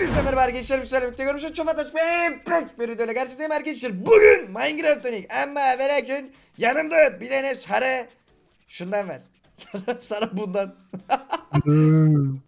Hepinize merhaba arkadaşlar. Güzel birlikte görmüşsünüz. Fantastik bir pek bir videoyla karşınızdayım arkadaşlar. Bugün Minecraft Tonic ama ve lakin yanımda bir tane sarı şundan ver. Sarı bundan.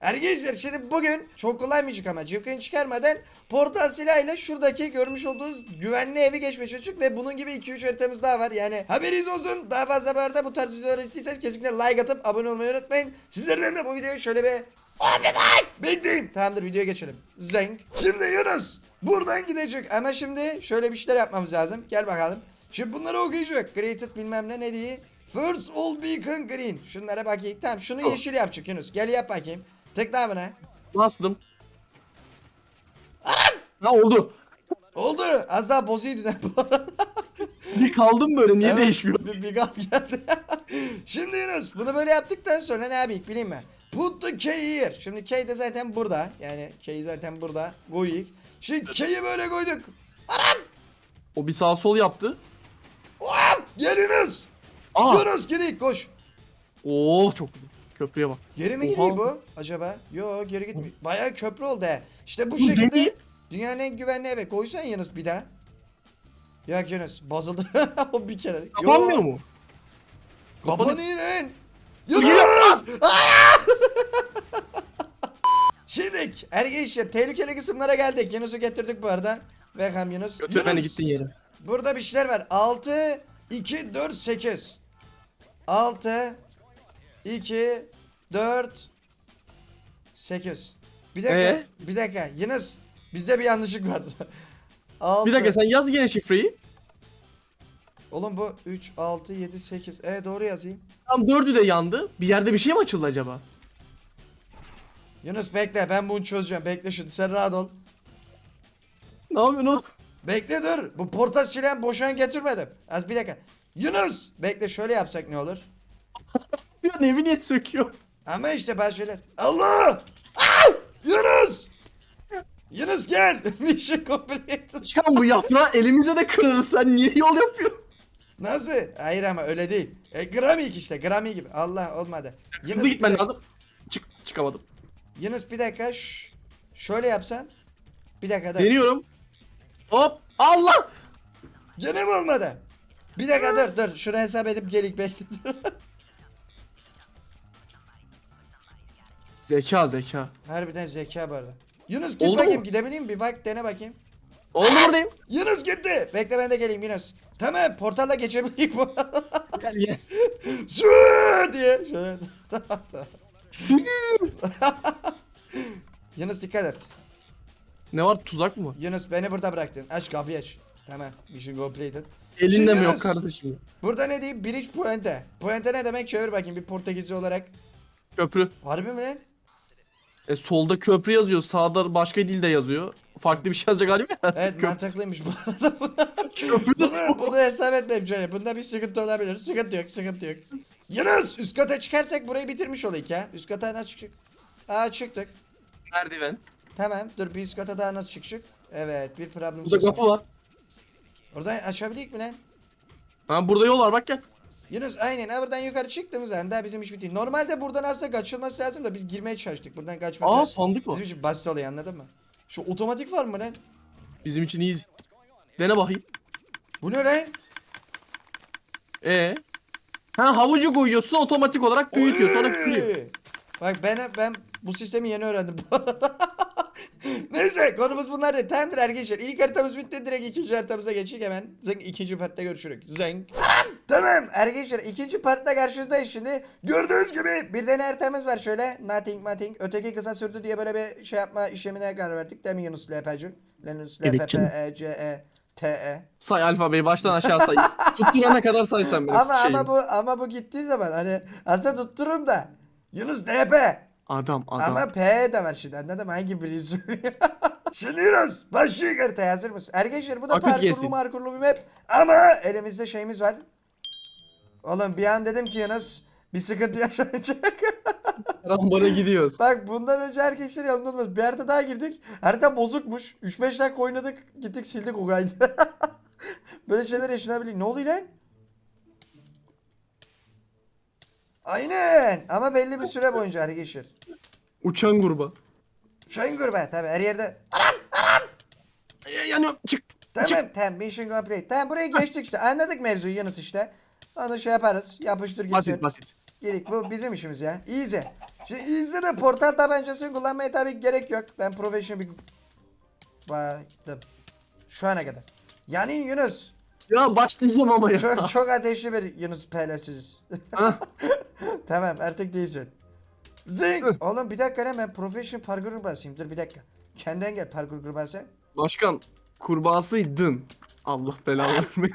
Arkadaşlar şimdi bugün çok kolaymayacak ama cıvkını çıkarmadan portal silahıyla şuradaki görmüş olduğunuz güvenli evi geçmeye çalıştık ve bunun gibi 2-3 haritamız daha var. Yani haberiniz olsun daha fazla arada bu tarz videoları istiyorsanız kesinlikle like atıp abone olmayı unutmayın. Sizlerden de bu videoyu şöyle bir Abi like bekleyin. Tamamdır videoya geçelim. Zenk. Şimdi Yunus buradan gidecek ama şimdi şöyle bir şeyler yapmamız lazım. Gel bakalım. Şimdi bunları okuyacak. Created bilmem ne ne diye. First all beacon green. Şunlara bakayım. Tamam şunu Tamam. yeşil yapacak Yunus. Gel yap bakayım. Tıkla buna. Bastım. Ha oldu. Oldu. Az daha bozuydu bu arada. Bir kaldım böyle niye Evet, değişmiyor? Bir, bir gap geldi. Şimdi Yunus bunu böyle yaptıktan sonra ne yapayım bileyim mi? Put the key here. Şimdi key de zaten burada. Yani key zaten burada. Koyuk. Şimdi key'i böyle koyduk. O bir sağ sol yaptı. Hop! Gel Yunus. Aa. Yunus gidik koş. Oo çok güzel. Köprüye bak. Geri mi gidiyor bu acaba? Yo geri gitmiyor. Bayağı köprü oldu he. İşte bu Bu şekilde deneyim. dünyanın en güvenli eve koysan Yunus bir daha. Yok Yunus bozuldu. o bir kere. Kapanmıyor mu? Kapanıyor lan. Yunus! Aa! Şimdi arkadaşlar tehlikeli kısımlara geldik. Yunus'u getirdik bu arada. Welcome Yunus. Götür Yunus, beni gittin yere. Burada bir şeyler var. 6, 2, 4, 8. 6, 2, 4, 8. Bir dakika. Ee? Bir dakika. Yunus bizde bir yanlışlık var. 6. Bir dakika sen yaz gene şifreyi. Oğlum bu 3, 6, 7, 8. E doğru yazayım. Tam dördü de yandı. Bir yerde bir şey mi açıldı acaba? Yunus bekle ben bunu çözeceğim. Bekle şimdi sen rahat ol. Ne yapıyorsun oğlum? Bekle dur. Bu portal silahını boşuna getirmedim. Az bir dakika. Yunus! Bekle şöyle yapsak ne olur? Ya evi niye söküyor? Ama işte bazı şeyler. Allah! Aa! Yunus! Yunus gel. Mission completed. Çıkan bu yaprağı elimize de kırarız. Sen niye yol yapıyorsun? Nasıl? Hayır ama öyle değil. E, Gramik işte. Grammy gibi. Allah olmadı. Hızlı bir gitmen dakika. lazım. Çık çıkamadım. Yunus bir dakika. Şş. Şöyle yapsam. Bir dakika dur. Deniyorum. Hop. Allah! Gene mi olmadı? Bir dakika dur dur. Şunu hesap edip gelik bekle. dur. Zeka zeka. Harbiden zeka bu arada. Yunus git Oldu bakayım mu? gidebileyim bir bak dene bakayım. Oldu buradayım. Yunus gitti. Bekle ben de geleyim Yunus. Tamam portalla geçebileyim. Gel gel. Su diye. Şöyle. tamam tamam. Yunus dikkat et. ne var tuzak mı? Yunus beni burada bıraktın. Aç kapıyı aç. Tamam. Mission completed. Elinde mi Yunus, yok kardeşim? Burada ne diyeyim? Bridge Puente. Puente ne demek? Çevir bakayım bir Portekizce olarak. Köprü. Harbi mi lan? E, solda köprü yazıyor, sağda başka dilde yazıyor. Farklı bir şey yazacak galiba. Evet Köprü. mantıklıymış bu arada. Köprü de bunu, bunu hesap etmeyeyim şöyle. Bunda bir sıkıntı olabilir. Sıkıntı yok, sıkıntı yok. Yunus üst kata çıkarsak burayı bitirmiş olayım ya. Üst kata nasıl çıktık? Aa çıktık. merdiven. Tamam dur bir üst kata daha nasıl çıktık? Evet bir problem. Burada kapı var. Oradan açabilir mi lan? Ha burada yol var bak gel. Yunus aynen ha buradan yukarı çıktığımız an daha bizim iş bitti. Normalde buradan aslında kaçılması lazım da biz girmeye çalıştık. Buradan kaçması Aa sandık var. bizim için basit oluyor anladın mı? Şu otomatik var mı lan? Bizim için iyiyiz. Dene bakayım. Bu ne lan? E. Ha havucu koyuyorsun otomatik olarak büyütüyor sonra küçülüyor. Bak ben ben bu sistemi yeni öğrendim bu arada. Neyse konumuz bunlar değil. Tamamdır arkadaşlar. İlk haritamız bitti. Direkt ikinci haritamıza geçecek hemen. Zeng ikinci partta görüşürük. Zeng. Tamam arkadaşlar ikinci partta karşınızdayız şimdi. Gördüğünüz gibi bir tane haritamız var şöyle. Nothing nothing. Öteki kısa sürdü diye böyle bir şey yapma işlemine karar verdik. Değil mi Yunus LP'cim? Yunus Evet LPP canım. E C E T E. Say alfabeyi baştan aşağı say. Tutturana kadar say sen benim Ama şeyim. ama bu ama bu gittiği zaman hani aslında tuttururum da. Yunus DP. Adam adam. Ama P de var şimdi anladın mı? Hangi biri şimdi Yunus başlıyor haritaya hazır mısın? Arkadaşlar bu da Akıl parkurlu yesin. markurlu bir map. Ama elimizde şeyimiz var. Oğlum bir an dedim ki Yunus bir sıkıntı yaşanacak. Rambara gidiyoruz. Bak bundan önce arkadaşlar yanımda olmaz. Bir harita daha girdik. Harita bozukmuş. 3-5 dakika oynadık. Gittik sildik o kaydı. Böyle şeyler yaşanabilir. Ne oluyor lan? Aynen. Ama belli bir süre boyunca arkadaşlar. Uçan gruba. Şengür be tabi her yerde. E, yanıyorum. Çık. Tamam tamam mission complete. Tamam burayı geçtik işte anladık mevzuyu Yunus işte. Onu şey yaparız yapıştır gitsin. Basit basit. Gidik bu bizim işimiz ya. Easy. Şimdi easy'de de portal tabancasını kullanmaya tabii gerek yok. Ben professional bir... Baktım. Şu ana kadar. Yani Yunus. Ya başlayacağım ama ya. Çok çok ateşli bir Yunus PL'siz. Tamam artık değilsin. Zing. Oğlum bir dakika lan ben professional parkur basayım. Dur bir dakika. Kendin gel parkur kurbağası. Başkan kurbağasıydın. Allah belanı vermeyin.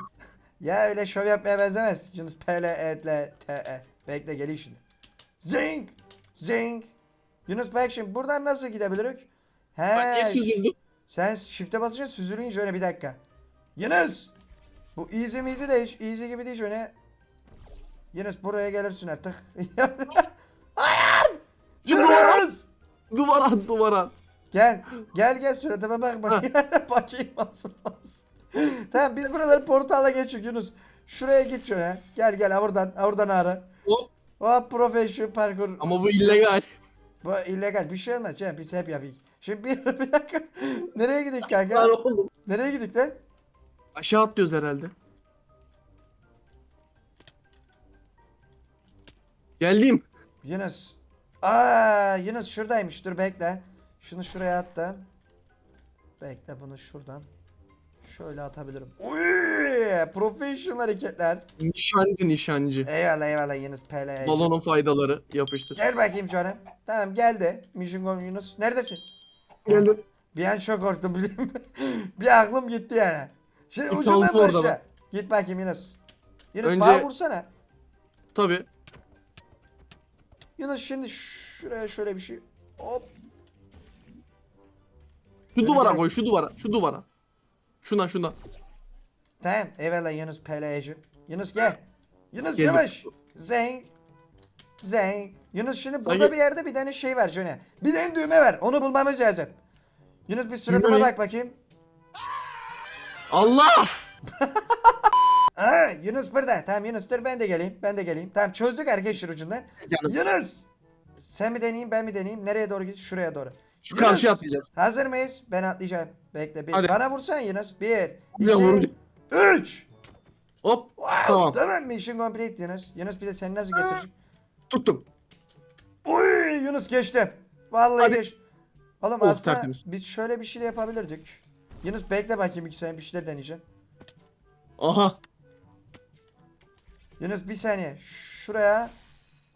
Ya öyle şov yapmaya benzemez. Yunus PL, E, L, T, E. Bekle geliyor şimdi. Zing! Zing! Yunus bak şimdi buradan nasıl gidebiliriz? He, Ben niye süzüldüm? sen shift'e basınca süzülünce şöyle bir dakika. Yunus! Bu easy mizi de hiç easy gibi değil şöyle. Yunus buraya gelirsin artık. Hayır! Yunus! Duvara at duvara at. Gel. Gel gel suratıma bak bak. Bakayım nasıl nasıl. tamam biz buraları portala geçiyoruz Yunus. Şuraya git şöyle. Gel gel ha buradan. Ha buradan ara. Hop. Hop professional parkur. Ama bu illegal. Bu illegal bir şey olmaz Cem biz hep yapıyoruz. Şimdi bir, bir dakika. Nereye gidik kanka? Nereye gidik lan? Aşağı atlıyoruz herhalde. Geldim. Yunus. Aa Yunus şuradaymış. Dur bekle. Şunu şuraya attım. Bekle bunu şuradan. Şöyle atabilirim. Uy, professional hareketler. Nişancı nişancı. Eyvallah eyvallah Yunus PL. Balonun faydaları yapıştır. Gel bakayım canım. Tamam geldi. Mission Go Yunus. Neredesin? Geldim. Bir an çok korktum biliyor musun? bir aklım gitti yani. Şimdi Bir ucundan başla. bak. Git bakayım Yunus. Yunus Önce- bana vursana. Tabi. Yunus şimdi şuraya şöyle bir şey. Hop. Şu Öyle duvara koy şu duvara. Şu duvara. Şuna şuna. Tamam. Eyvallah Yunus PL'ci. Yunus gel. Yunus Geldim. yavaş. Zeng. Zeng. Yunus şimdi burada Sanki- bir yerde bir tane şey var Johnny. Bir tane düğme var. Onu bulmamız lazım. Yunus bir suratıma Düğme bak bakayım. Allah! Aa, Yunus burada. Tamam Yunus dur ben de geleyim. Ben de geleyim. Tamam çözdük arkadaşlar ucundan. Canım. Yunus. Sen mi deneyeyim ben mi deneyeyim? Nereye doğru git? Şuraya doğru. Şu Yunus, karşıya atlayacağız. Hazır mıyız? Ben atlayacağım. Bekle bir. Hadi. Bana vursan Yunus. Bir, iki, üç. Hop. Wow, Tamam. Tamam mission complete Yunus. Yunus bir de seni nasıl getirecek? Tuttum. Uy Yunus geçtim. Vallahi Hadi. geç. Oğlum Of, aslında tertemiz. biz şöyle bir şey de yapabilirdik. Yunus bekle bakayım iki saniye bir şeyler deneyeceğim. Aha. Yunus bir saniye. Şuraya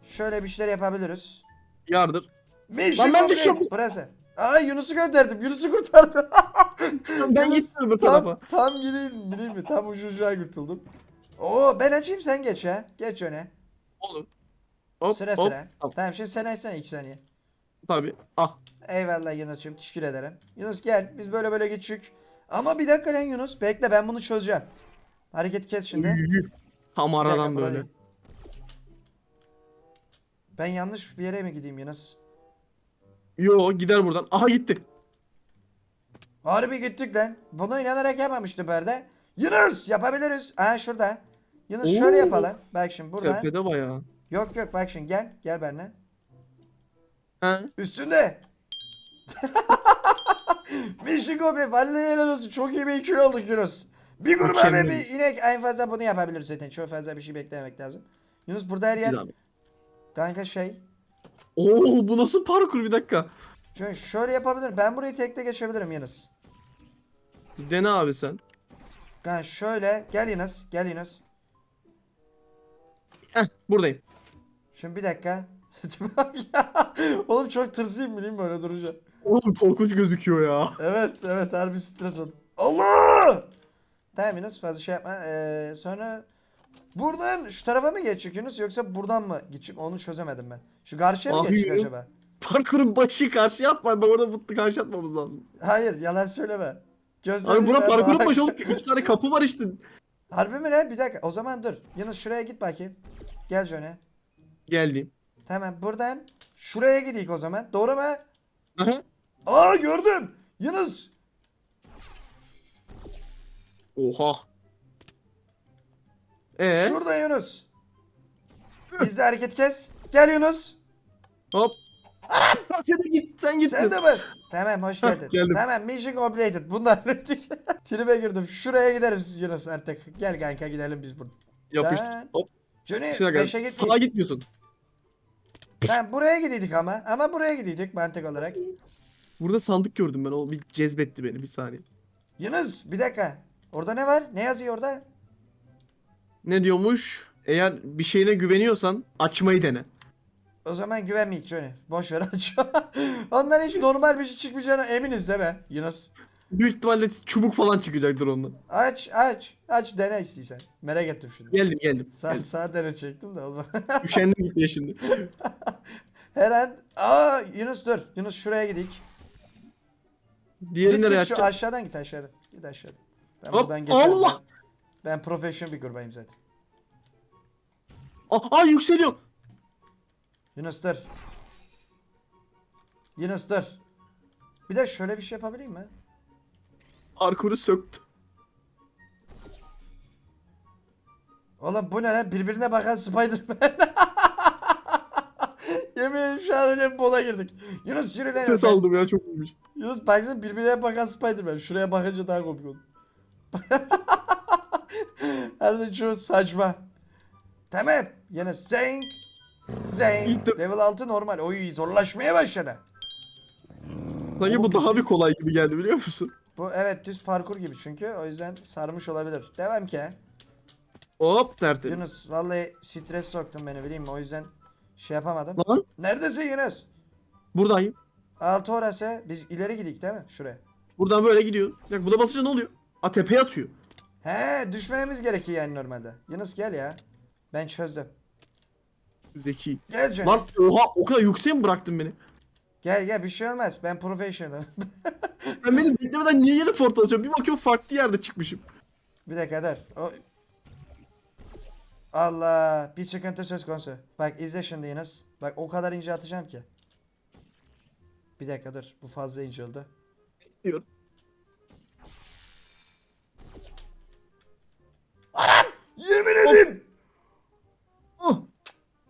şöyle bir şeyler yapabiliriz. Yardır. Mission Lan ben düşüyorum. Burası. Aa Yunus'u gönderdim. Yunus'u kurtardım. Ben Yunus, gittim bu tam, tarafa. tam gideyim bileyim mi? Tam ucu ucuna kurtuldum. Oo ben açayım sen geç ya. Geç öne. Olur. Hop, sıra hop. sıra. Tamam. Tamam şimdi sen açsana iki saniye. Tabii. Ah. Eyvallah Yunus'cum teşekkür ederim. Yunus gel biz böyle böyle geçik. Ama bir dakika lan Yunus bekle ben bunu çözeceğim. Hareket kes şimdi. Tam aradan böyle. Ben yanlış bir yere mi gideyim Yunus? Yo gider buradan. Aha gitti. Harbi gittik lan. Buna inanarak yapmamıştım Berde. Yunus yapabiliriz. Aa şurada. Yunus şöyle Oo. yapalım. Bak şimdi burada. Tepede bayağı. Yok yok bak şimdi gel. Gel benimle. He. Üstünde. Mission Copy. Vallahi helal olsun. Çok iyi bir ikili olduk Yunus. Bir kurbağa ve bir inek en fazla bunu yapabiliriz zaten. Çok fazla bir şey beklememek lazım. Yunus burada her yer kanka şey. Oo bu nasıl parkur bir dakika. Şöyle, şöyle yapabilirim. Ben burayı tekte geçebilirim Yunus. Dene abi sen. Kanka şöyle gel Yunus. Gel Yunus. Heh buradayım. Şimdi bir dakika. Oğlum çok tırsayım bileyim böyle durunca. Oğlum korkunç gözüküyor ya. Evet evet harbi stres oldum. Allah! Tamam Yunus fazla şey yapma. Ee, sonra buradan şu tarafa mı geçecek Yunus yoksa buradan mı gidecek onu çözemedim ben. Şu karşıya mı Abi geçecek acaba? Parkurun başı karşı yapma. Bak orada bu karşı atmamız lazım. Hayır yalan söyleme. Gözlerim Abi ben parkurun başı oğlum. Üç tane kapı var işte. Harbi mi lan? Bir dakika. O zaman dur. Yunus şuraya git bakayım. Gel Johnny. Geldim. Tamam buradan şuraya gidik o zaman. Doğru mu? Aha. Aa gördüm. Yunus. Oha. Ee? Şurada Yunus. Biz de hareket kes. Gel Yunus. Hop. Sen de git sen git. Sen de bas. Tamam hoş geldin. geldim. Tamam mission completed. Bunu da hallettik. Tribe girdim. Şuraya gideriz Yunus artık. Gel kanka gidelim biz bunu. Yapıştır. Ben- Hop. Johnny Şuna gel. 5'e Sağa gittik. gitmiyorsun. Tamam buraya gidiydik ama. Ama buraya gidiydik mantık olarak. Burada sandık gördüm ben. O bir cezbetti beni bir saniye. Yunus bir dakika. Orada ne var? Ne yazıyor orada? Ne diyormuş? Eğer bir şeyine güveniyorsan açmayı dene. O zaman güvenmeyik Johnny. Boş ver aç. Ondan hiç normal bir şey çıkmayacağına eminiz değil mi Yunus? Büyük ihtimalle çubuk falan çıkacaktır ondan. Aç aç. Aç dene istiyorsan. Merak ettim şimdi. Geldim geldim. Sağ, geldim. sağ dene çektim de olmadı. Üşendim gitmeye şimdi. Her an. Aa Yunus dur. Yunus şuraya gidik. Diğeri Git, nereye git şu açacağım? aşağıdan git aşağıdan. Git aşağıdan. Ben Hop, buradan geçerim. Allah! Ben, professional bir kurbayım zaten. Aa, aa yükseliyor. Yunus dur. Yunus dur. Bir de şöyle bir şey yapabileyim mi? Parkuru söktü. Oğlum bu ne lan? Birbirine bakan Spider-Man. Yemin ederim şu an öyle bir bola girdik. Yunus yürü lan. Ses aldım ya çok iyiymiş. Yunus baksana birbirine bakan Spider-Man. Şuraya bakınca daha komik oldu. Harbiden şu saçma. Tamam. Yine Zeng. Zeng. Level 6 normal. Oy zorlaşmaya başladı. Sanki bu daha şey- bir kolay gibi geldi biliyor musun? Bu evet düz parkur gibi çünkü. O yüzden sarmış olabilir. Devam ki. Hop tertemiz. Yunus vallahi stres soktun beni bileyim mi? O yüzden şey yapamadım. Lan Neredesin Yunus? buradayım. Altı orası. Biz ileri gidik değil mi? Şuraya. Buradan böyle gidiyor. Ya bu da basınca ne oluyor? A tepeye atıyor. He düşmememiz gerekiyor yani normalde. Yunus gel ya. Ben çözdüm. Zeki. Gel canım. Lan oha o kadar yükseğe mi bıraktın beni? Gel gel bir şey olmaz. Ben professionalım. Ben beni beklemeden niye yeni portal açıyorum? Bir bakıyorum farklı yerde çıkmışım. bir dakika dur. O... Allah bir sıkıntı söz konusu. Bak izle şimdi Yunus. Bak o kadar ince atacağım ki. Bir dakika dur. Bu fazla ince oldu. Diyor. Yemin ederim. Oh.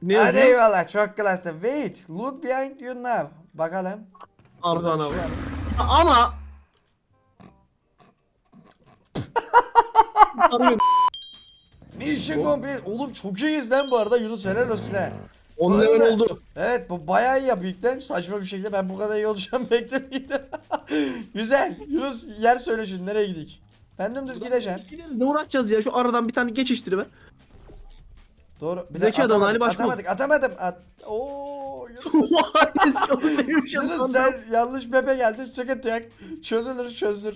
Ne Hadi yazıyor? eyvallah çok klaslı. Wait. Look behind you now. Bakalım. Arkana bak. Ama Harbi Mission complete. Oğlum çok iyiyiz lan bu arada Yunus helal olsun ha. on Öyle. level oldu. Evet bu bayağı iyi ya büyükten saçma bir şekilde ben bu kadar iyi olacağım beklemiyordum. Güzel. Yunus yer söyle şimdi nereye gidik? Ben dümdüz gideceğim. Gideriz ne uğraşacağız ya şu aradan bir tane geçiştiriver. Doğru. Bir Zeki adam, atamadık, Ali Başbuğ. Atamadık atamadım. At Oo, Yunus. Yunus Yunus sen yanlış bepe geldin sıkıntı yok. Çözülür çözülür.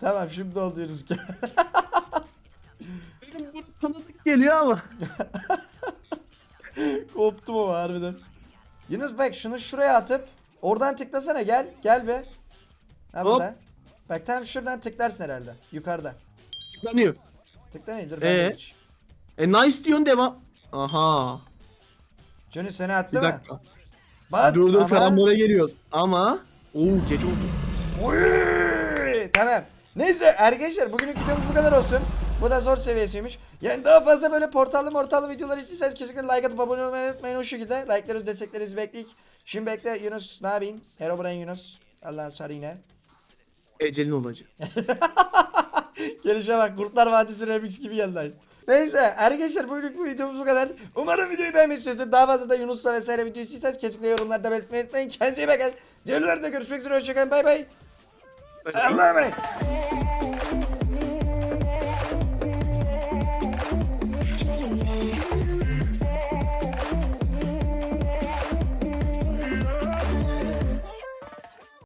Tamam şimdi oldu Yunus. Benim bir tanıdık geliyor ama. Koptum ama harbiden. Yunus bak şunu şuraya atıp oradan tıklasana gel. Gel be. Ha Hop. burada. Bak tam şuradan tıklarsın herhalde. Yukarıda. Tıklanıyor. Tıklanayım dur ben Ee? de geç. E nice diyorsun devam. Aha. Johnny seni attı Bir mı? dakika. Bak Dur dur ama- karambole geliyoruz. Ama. Oo geç oldu. Oy! Tamam. Neyse arkadaşlar bugünlük videomuz bu kadar olsun. Bu da zor seviyesiymiş. Yani daha fazla böyle portallı mortallı videolar istiyorsanız kesinlikle like atıp abone olmayı unutmayın o şekilde. Like'larınızı desteklerinizi bekleyik. Şimdi bekle Yunus ne yapayım? Herobrine Yunus. Allah'ın sarı yine. Ecelin olacak. Gelişe bak Kurtlar Vadisi Remix gibi geldi aynı. Neyse arkadaşlar bugünlük bu videomuz bu kadar. Umarım videoyu beğenmişsinizdir. Daha fazla da Yunus'la vesaire video istiyorsanız kesinlikle yorumlarda belirtmeyi unutmayın. Kendinize iyi bakın. Diğerlerde görüşmek üzere. Hoşçakalın. Bay bay. Allah'a emanet.